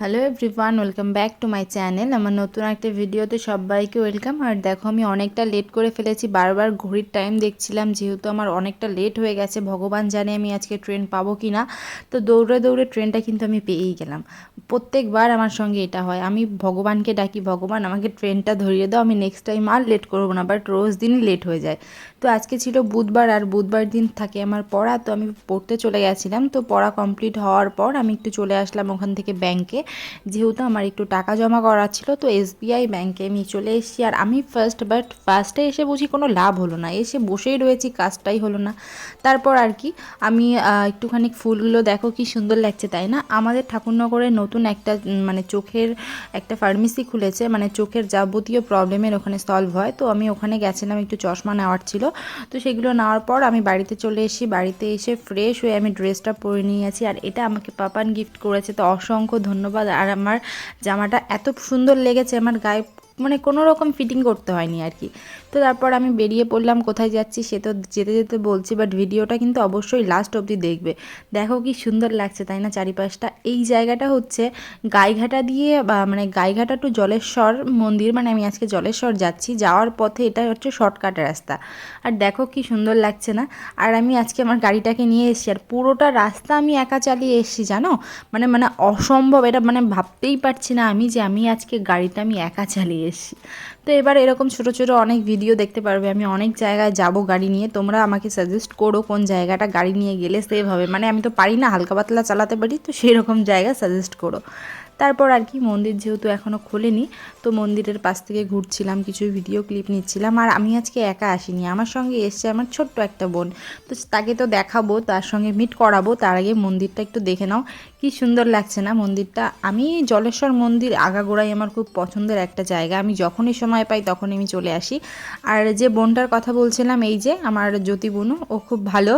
Hello everyone welcome back to my channel আমার নতুন একটা ভিডিওতে সবাইকে ওয়েলকাম আর দেখো, আমি অনেকটা লেট করে ফেলেছি। বারবার ঘড়ির টাইম দেখছিলাম, যেহেতু আমার অনেকটা লেট হয়ে গেছে। ভগবান জানে আমি আজকে ট্রেন পাবো কি না তো দৌড়ে দৌড়ে ট্রেনটা কিন্তু আমি পেয়েই গেলাম। প্রত্যেকবার আমার সঙ্গে এটা হয়। আমি ভগবানকে ডাকি, ভগবান, আমাকে ট্রেনটা ধরিয়ে দাও। আমি নেক্সট টাইম আর লেট করব না। বাট রোজ দিনই লেট হয়ে যায়। তো আজকে ছিল বুধবার। আর বুধবার দিন থাকে আমার পড়া। তো আমি পড়তে চলে গেছিলাম। তো পড়া কমপ্লিট হওয়ার পর আমি একটু চলে আসলাম ওখান থেকে ব্যাংকে যেহেতু আমার একটু টাকা জমা করার ছিল, তো এসবিআই ব্যাংকে আমি চলে এসেছি। আর আমি ফার্স্ট বাট ফার্স্টে এসে বুঝি কোনো লাভ হলো না। এসে বসেই রয়েছি, কাজটাই হলো না। তারপর আর কি, আমি একটুখানি ফুলগুলো দেখো কি সুন্দর লাগছে, তাই না? আমাদের ঠাকুরনগরে নতুন একটা মানে চোখের একটা ফার্মেসি খুলেছে। মানে চোখের যাবতীয় প্রবলেমের ওখানে সলভ হয়। তো আমি ওখানে গেছিলাম, একটু চশমা নেওয়ার ছিল। তো সেগুলো নেওয়ার পর আমি বাড়িতে চলে এসেছি। বাড়িতে এসে ফ্রেশ হয়ে আমি ড্রেসটা পরে নিয়েছি আর এটা আমাকে পাপান গিফট করেছে। তো অসংখ্য ধন্যবাদ। আর আমার জামাটা এত সুন্দর লেগেছে আমার গায়ে মানে কোনো রকম ফিটিং করতে হয়নি আর কি। তো তারপর আমি বেরিয়ে পড়লাম, কোথায় যাচ্ছি সে তো যেতে যেতে বলছি বাট ভিডিওটা কিন্তু অবশ্যই লাস্ট অবধি দেখবে। দেখো কি সুন্দর লাগছে, তাই না? চারিপাশটা। এই জায়গাটা হচ্ছে গাইঘাটা দিয়ে মানে গাইঘাটা টু জলেশ্বর মন্দির মানে আমি আজকে জলেশ্বর যাচ্ছি। যাওয়ার পথে এটা হচ্ছে শর্টকাট রাস্তা। আর দেখো কি সুন্দর লাগছে না? আর আমি আজকে আমার গাড়িটাকে নিয়ে এসেছি, আর পুরোটা রাস্তা আমি একা চালিয়ে এসেছি, জানো? মানে মানে অসম্ভব। এটা মানে ভাবতেই পারছি না আমি যে আমি আজকে গাড়িটা আমি একা চালিয়ে এসেছি তো এবার এরকম ছোটো ছোটো অনেক ভিডিও দেখতে পারবে, আমি অনেক জায়গায় যাব গাড়ি নিয়ে, তোমরা আমাকে সাজেস্ট করো কোন জায়গাটা গাড়ি নিয়ে গেলে সেভ হবে। মানে আমি তো পারি না, হালকা পাতলা চালাতে পারি, তো সেই রকম জায়গা সাজেস্ট করো। তারপর আর কি মন্দির যেহেতু এখনও খোলেনি, তো মন্দিরের পাশ থেকে ঘুরছিলাম, কিছু ভিডিও ক্লিপ নিচ্ছিলাম। আর আমি আজকে একা আসিনি, আমার সঙ্গে এসছে আমার ছোট্ট একটা বোন। তো তাকে তো দেখাবো, তার সঙ্গে মিট করাবো, তার আগে মন্দিরটা একটু দেখে নাও, কি সুন্দর লাগছে না মন্দিরটা। আমি জলেশ্বর মন্দির, আগাগোড়াই আমার খুব পছন্দের একটা জায়গা। আমি যখনই সময় পাই তখনই আমি চলে আসি। আর যে বোনটার কথা বলছিলাম, এই যে আমার জ্যোতি বুনু, ও খুব ভালো।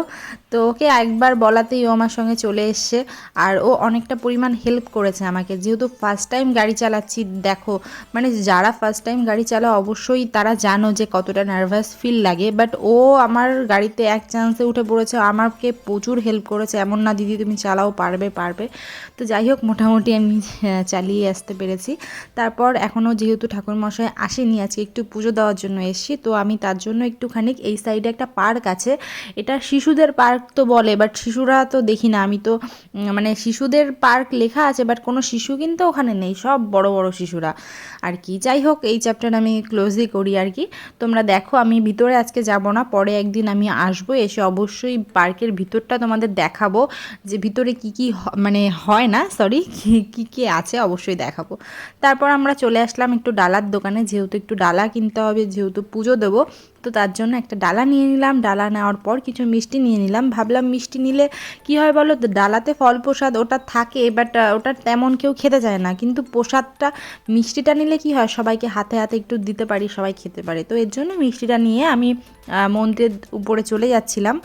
তো ওকে একবার বলাতেই ও আমার সঙ্গে চলে এসছে। আর ও অনেকটা পরিমাণ হেল্প করেছে আমাকে। যেহেতু ফার্স্ট টাইম গাড়ি চালাচ্ছি, দেখো মানে যারা ফার্স্ট টাইম গাড়ি চালা অবশ্যই তারা জানো যে কতটা নার্ভাস ফিল লাগে। বাট ও আমার গাড়িতে এক চান্সে উঠে পড়েছে আমাকে প্রচুর হেল্প করেছে। এমন না দিদি, তুমি চালাও, পারবে পারবে। তো যাই হোক, মোটামুটি আমি চালিয়ে আসতে পেরেছি। তারপর এখনও যেহেতু ঠাকুরমশাই আসেনি, আজকে একটু পুজো দেওয়ার জন্য এসেছি। তো আমি তার জন্য একটুখানি এই সাইডে একটা পার্ক আছে। এটা শিশুদের পার্ক তো বলে বাট শিশুরা তো দেখি না। আমি তো মানে শিশুদের পার্ক লেখা আছে বাট কোনো শিশু কিন্তু ওখানে নেই, সব বড় বড় শিশুরা। আর কি, যাই হোক, এই চ্যাপ্টার আমি ক্লোজই করি আর কি। তোমরা দেখো, আমি ভিতরে আজকে যাব না, পরে একদিন আমি আসব, এসে অবশ্যই পার্কের ভিতরটা তোমাদের দেখাবো, যে ভিতরে কি কি মানে হয় না সরি কি কি আছে অবশ্যই দেখাবো। তারপর আমরা চলে আসলাম একটু ডালার দোকানে, যেহেতু একটু ডালা কিনতে হবে, যেহেতু পুজো দেবো তো তার জন্য একটা ডালা নিয়ে নিলাম। ডালা নেওয়ার পর কিছু মিষ্টি নিয়ে নিলাম। ভাবলাম মিষ্টি নিলে কি হয় বলো ডালাতে ফল প্রসাদ ওটা থাকে বাট ওটা তেমন কেউ খেতে চায় না। কিন্তু প্রসাদটা, মিষ্টিটা নিলে কি হয়? সবাইকে হাতে হাতে একটু দিতে পারি, সবাই খেতে পারে। তো এর জন্য মিষ্টিটা নিয়ে আমি মন্দিরের উপরে চলে যাচ্ছিলাম।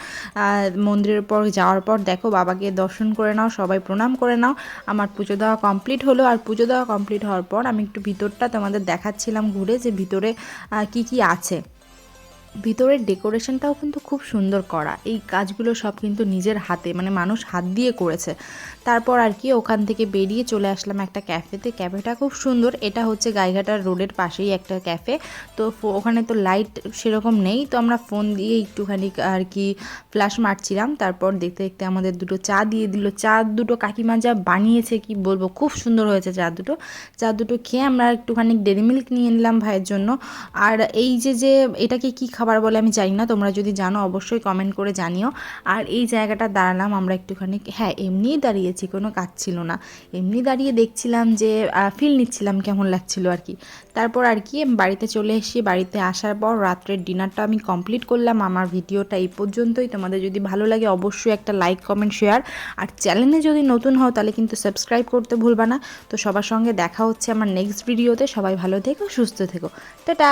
মন্দিরের উপর যাওয়ার পর দেখো বাবাকে দর্শন করে নাও, সবাই প্রণাম করে নাও। আমার পুজো দেওয়া কমপ্লিট হলো। আর পুজো দেওয়া কমপ্লিট হওয়ার পর আমি একটু ভিতরটা তোমাদের দেখাচ্ছিলাম ঘুরে যে ভিতরে কি কি আছে। ভিতরের ডেকোরেশনটাও কিন্তু খুব সুন্দর করা। এই কাজগুলো সব কিন্তু নিজের হাতে মানে মানুষ হাত দিয়ে করেছে। তারপর আর কি ওখান থেকে বেরিয়ে চলে আসলাম একটা ক্যাফেতে। ক্যাফেটা খুব সুন্দর। এটা হচ্ছে গাইঘাটার রোডের পাশেই একটা ক্যাফে। তো ওখানে তো লাইট সেরকম নেই। তো আমরা ফোন দিয়ে একটুখানি আর কি ফ্ল্যাশ মারছিলাম। তারপর দেখতে দেখতে আমাদের দুটো চা দিয়ে দিল। চা দুটো কাকিমা যা বানিয়েছে, কি বলব, খুব সুন্দর হয়েছে চা দুটো। চা দুটো খেয়ে আমরা একটুখানি ডেরি মিল্ক নিয়ে নিলাম ভাইয়ের জন্য। আর এই যে যে এটাকে কি খাবার বলে আমি জানি না। তোমরা যদি জানো, অবশ্যই কমেন্ট করে জানিও। আর এই জায়গাটা দাঁড়ালাম আমরা একটুখানি। হ্যাঁ এমনিই দাঁড়িয়েছি কোনো কাজ ছিল না। এমনি দাঁড়িয়ে দেখছিলাম যে ফিল নিচ্ছিলাম কেমন লাগছিল আর কি। তারপর আর কি, বাড়িতে চলে এসে বাড়িতে আসার পর রাত্রের ডিনারটা আমি কমপ্লিট করলাম। আমার ভিডিওটা এই পর্যন্তই। তোমাদের যদি ভালো লাগে অবশ্যই একটা লাইক কমেন্ট শেয়ার আর চ্যানেলে যদি নতুন হও তাহলে কিন্তু সাবস্ক্রাইব করতে ভুলবা না। তো সবার সঙ্গে দেখা হচ্ছে আমার নেক্সট ভিডিওতে সবাই ভালো থেকো, সুস্থ থেকো। টাটা!